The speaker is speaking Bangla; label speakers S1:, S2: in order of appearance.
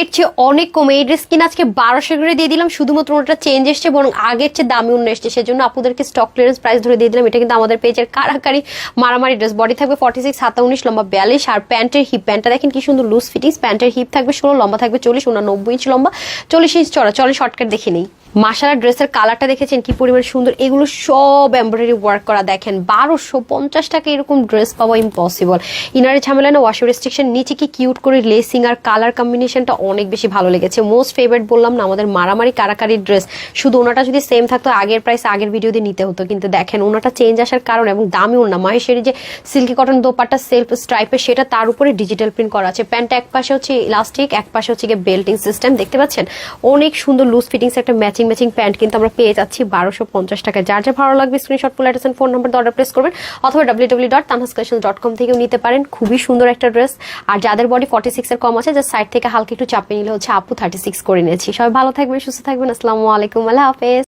S1: এর চেয়ে অনেক কমে। এই ড্রেস কিনা আজকে বারোশো করে দিয়ে দিলাম, শুধুমাত্র ওটা চেঞ্জ এসছে, বরং আগের চেয়ে দামি অন্য এসছে, সেজন্য আপনাদেরকে স্টক ক্লিয়ারেন্স প্রাইস ধরে দিয়ে দিলাম। এটা কিন্তু আমাদের পেজের কারাকারি মারামারি ড্রেস বডি থাকবে ফর্টি সিক্স সাতাউনিশ, লম্বা বিয়াল্লিশ, আর প্যান্টের হিপ প্যান্টটা দেখেন কি সুন্দর লুজ ফিটিংস প্যান্টের হিপ থাকবে ষোলো, লম্বা থাকবে চল্লিশ, উনানব্বই ইঞ্চ লম্বা, চল্লিশ ইঞ্চ চড়া চলে শর্টকাট দেখে নেই। মাসারা ড্রেসের কালারটা দেখেছেন কি পরিমাণ সুন্দর। এগুলো সব এমব্রয়ডারি ওয়ার্ক করা, দেখেন, বারোশো পঞ্চাশ টাকা এরকম ড্রেস পাওয়া ইম্পসিবল ইনারে ঝামেলা না ওয়াশ রেস্ট্রিকশন নিচে কি কিউট করে লেসিং আর কালার কম্বিনেশনটা অনেক বেশি ভালো লেগেছে। মোস্ট ফেভারিট বললাম না, আমাদের মারামারি কারাকারি ড্রেস শুধু ওনাটা যদি সেম থাকতো, আগের প্রাইস আগের ভিডিও দিয়ে নিতে হতো। কিন্তু দেখেন, ওনাটা চেঞ্জ আসার কারণ এবং দামি ওনা মাহেশের যে সিল্কি কটন দোপাট্টা সেলফ স্ট্রাইপের সেটা তার উপরে ডিজিটাল প্রিন্ট করা আছে। প্যান্টটা এক পাশে হচ্ছে ইলাস্টিক এক পাশে হচ্ছে গিয়ে বেল্টিং সিস্টেম দেখতে পাচ্ছেন? অনেক সুন্দর লুজ ফিটিংস একটা ম্যাচিং ম্যাচিং ম্যাচিং প্যান্ট কিন্তু আমরা পেয়ে যাচ্ছি বারোশো পঞ্চাশ টাকা যার যা ভালো লাগবে screenshot full address phone number order place করবেন, অথবা W W dot dot com থেকেও নিতে পারেন। খুবই সুন্দর একটা ড্রেস আর যাদের বডি ফর্টি সিক্স এর কম আছে যার সাইড থেকে হালকা একটু চাপে নিলে হচ্ছে আপু থার্টি সিক্স করে নিয়েছি। সবাই ভালো থাকবেন, সুস্থ থাকবেন। আসসালামু আলাইকুম, আল্লাহ হাফেজ।